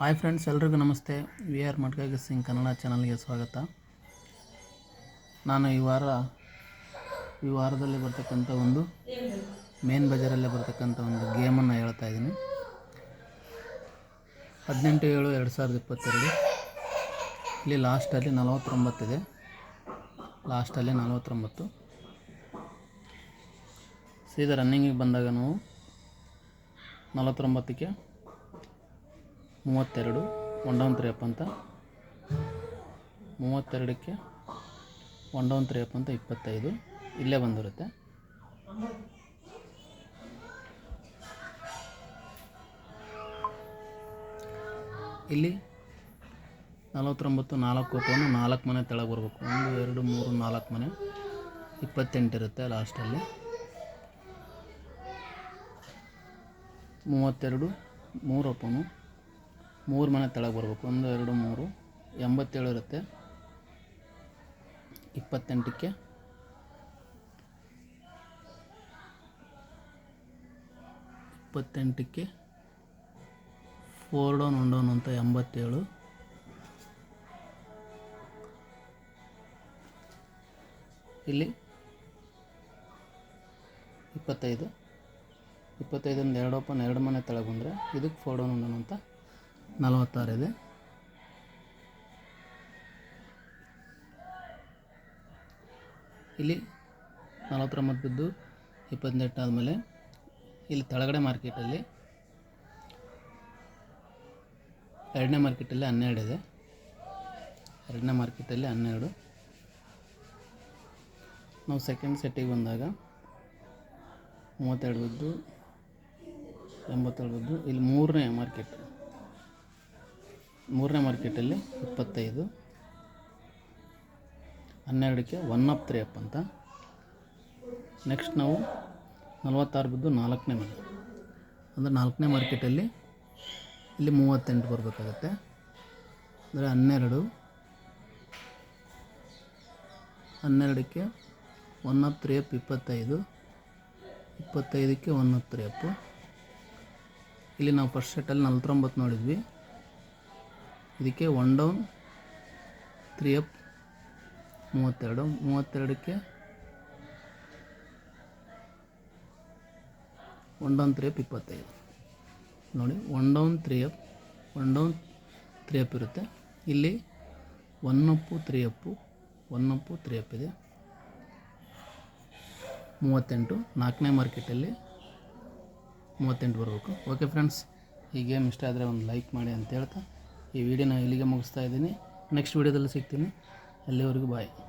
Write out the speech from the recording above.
Hi friends ಎಲ್ರಿಗೂ ನಮಸ್ತೆ. V R ಮಡ್ಕಾಗಿ Singh Kannada ಚಾನಲ್ಗೆ ಸ್ವಾಗತ. ನಾನು ಈ ವಾರ, ಈ ವಾರದಲ್ಲಿ ಬರ್ತಕ್ಕಂಥ ಒಂದು ಮೇನ್ ಬಜಾರಲ್ಲೇ ಬರ್ತಕ್ಕಂಥ ಒಂದು ಗೇಮನ್ನು ಹೇಳ್ತಾ ಇದ್ದೀನಿ. ಹದಿನೆಂಟು ಏಳು ಎರಡು ಸಾವಿರದ ಇಪ್ಪತ್ತೆರಡು. ಇಲ್ಲಿ ಲಾಸ್ಟಲ್ಲಿ ನಲವತ್ತೊಂಬತ್ತಿದೆ ಲಾಸ್ಟಲ್ಲಿ ನಲವತ್ತೊಂಬತ್ತು. ಸೀದಾ ರನ್ನಿಂಗಿಗೆ ಬಂದಾಗ ನಾವು ನಲವತ್ತೊಂಬತ್ತಕ್ಕೆ ಮೂವತ್ತೆರಡು ಒನ್ ಡೌನ್ ತ್ರೀ ಅಪ್ ಅಂತ. ಮೂವತ್ತೆರಡಕ್ಕೆ ಒನ್ ಡೌನ್ ತ್ರೀ ಅಪ್ ಅಂತ ಇಪ್ಪತ್ತೈದು. ಇಲ್ಲೇ ಬಂದಿರುತ್ತೆ. ಇಲ್ಲಿ ನಲವತ್ತೊಂಬತ್ತು, ನಾಲ್ಕು ಅಪ್ಪನ್ನು ನಾಲ್ಕು ಮನೆ ತೆಳಗೆ ಬರಬೇಕು. ಒಂದು, ಎರಡು, ಮೂರು, ನಾಲ್ಕು ಮನೆ ಇಪ್ಪತ್ತೆಂಟು ಇರುತ್ತೆ ಲಾಸ್ಟಲ್ಲಿ. ಮೂವತ್ತೆರಡು, ಮೂರು ಅಪ್ಪನು. ಮೂರು ಮನೆ ತಳಗೆ ಬರಬೇಕು. ಒಂದು, ಎರಡು, ಮೂರು, ಎಂಬತ್ತೇಳು ಇರುತ್ತೆ. ಇಪ್ಪತ್ತೆಂಟಕ್ಕೆ. ಇಪ್ಪತ್ತೆಂಟಕ್ಕೆ. ಫೋರ್ ಡೌನ್ ಒನ್ ಡೌನ್ ಅಂತ ಎಂಬತ್ತೇಳು. ಇಲ್ಲಿ ಇಪ್ಪತ್ತೈದು. ಇಪ್ಪತ್ತೈದೊಂದು ಎರಡು ಓಪನ್ ಎರಡು ಮನೆ ತಳಗೆ ಬಂದರೆ ಇದಕ್ಕೆ ಫೋರ್ ಡೌನ್ ಒನ್ ಡೌನ್ ಅಂತ ನಲವತ್ತಾರು ಇದೆ. ಇಲ್ಲಿ ನಲವತ್ತೊಂಬತ್ತು ಬಿದ್ದು ಇಪ್ಪತ್ತೆಂಟು ಆದಮೇಲೆ ಇಲ್ಲಿ ತಳಗಡೆ ಮಾರ್ಕೆಟಲ್ಲಿ ಎರಡನೇ ಮಾರ್ಕೆಟಲ್ಲಿ ಹನ್ನೆರಡು ಇದೆ. ಎರಡನೇ ಮಾರ್ಕೆಟಲ್ಲಿ ಹನ್ನೆರಡು. ನಾವು ಸೆಕೆಂಡ್ ಸೆಟ್ಟಿಗೆ ಬಂದಾಗ ಮೂವತ್ತೆರಡು ಬಿದ್ದು ಎಂಬತ್ತೆರಡು ಬಿದ್ದು ಇಲ್ಲಿ ಮೂರನೇ ಮಾರ್ಕೆಟ್. ಮೂರನೇ ಮಾರ್ಕೆಟಲ್ಲಿ ಇಪ್ಪತ್ತೈದು. ಹನ್ನೆರಡಕ್ಕೆ ಒನ್ ಆಫ್ ತ್ರೀ ಅಪ್ ಅಂತ. ನೆಕ್ಸ್ಟ್ ನಾವು ನಲವತ್ತಾರು ಬಿದ್ದು ನಾಲ್ಕನೇ ಮನೆ. ಅಂದರೆ ನಾಲ್ಕನೇ ಮಾರ್ಕೆಟಲ್ಲಿ ಇಲ್ಲಿ ಮೂವತ್ತೆಂಟು ಬರಬೇಕಾಗತ್ತೆ. ಅಂದರೆ ಹನ್ನೆರಡು. ಹನ್ನೆರಡಕ್ಕೆ ಒನ್ ಆಫ್ ತ್ರೀ ಅಪ್ ಇಪ್ಪತ್ತೈದು. ಇಪ್ಪತ್ತೈದಕ್ಕೆ ಒನ್ ಆಫ್ ತ್ರೀ ಅಪ್ಪು ಇಲ್ಲಿ ನಾವು ಫಸ್ಟ್ ಸೆಟ್ಟಲ್ಲಿ ನಲ್ವತ್ತೊಂಬತ್ತು ನೋಡಿದ್ವಿ. ಇದಕ್ಕೆ ಒನ್ ಡೌನ್ ತ್ರೀ ಅಪ್ ಮೂವತ್ತೆರಡು. ಮೂವತ್ತೆರಡಕ್ಕೆ ಒನ್ ಡೌನ್ ತ್ರೀ ಅಪ್ ಇಪ್ಪತ್ತೈದು. ನೋಡಿ one down three up one down three up ಇರುತ್ತೆ. ಇಲ್ಲಿ one up three up one up three up ಇದೆ. ಮೂವತ್ತೆಂಟು, ನಾಲ್ಕನೇ ಮಾರ್ಕೆಟಲ್ಲಿ ಮೂವತ್ತೆಂಟು ಬರಬೇಕು. ಓಕೆ ಫ್ರೆಂಡ್ಸ್ ಈ ಗೇಮ್ ಇಷ್ಟ ಆದರೆ ಒಂದು ಲೈಕ್ ಮಾಡಿ ಅಂತ ಹೇಳ್ತಾ ಈ ವಿಡಿಯೋನ ಇಲ್ಲಿಗೆ ಮುಗಿಸ್ತಾ ಇದ್ದೀನಿ. ನೆಕ್ಸ್ಟ್ ವೀಡಿಯೋದಲ್ಲಿ ಸಿಗ್ತೀನಿ. ಅಲ್ಲಿವರೆಗೂ ಬಾಯ್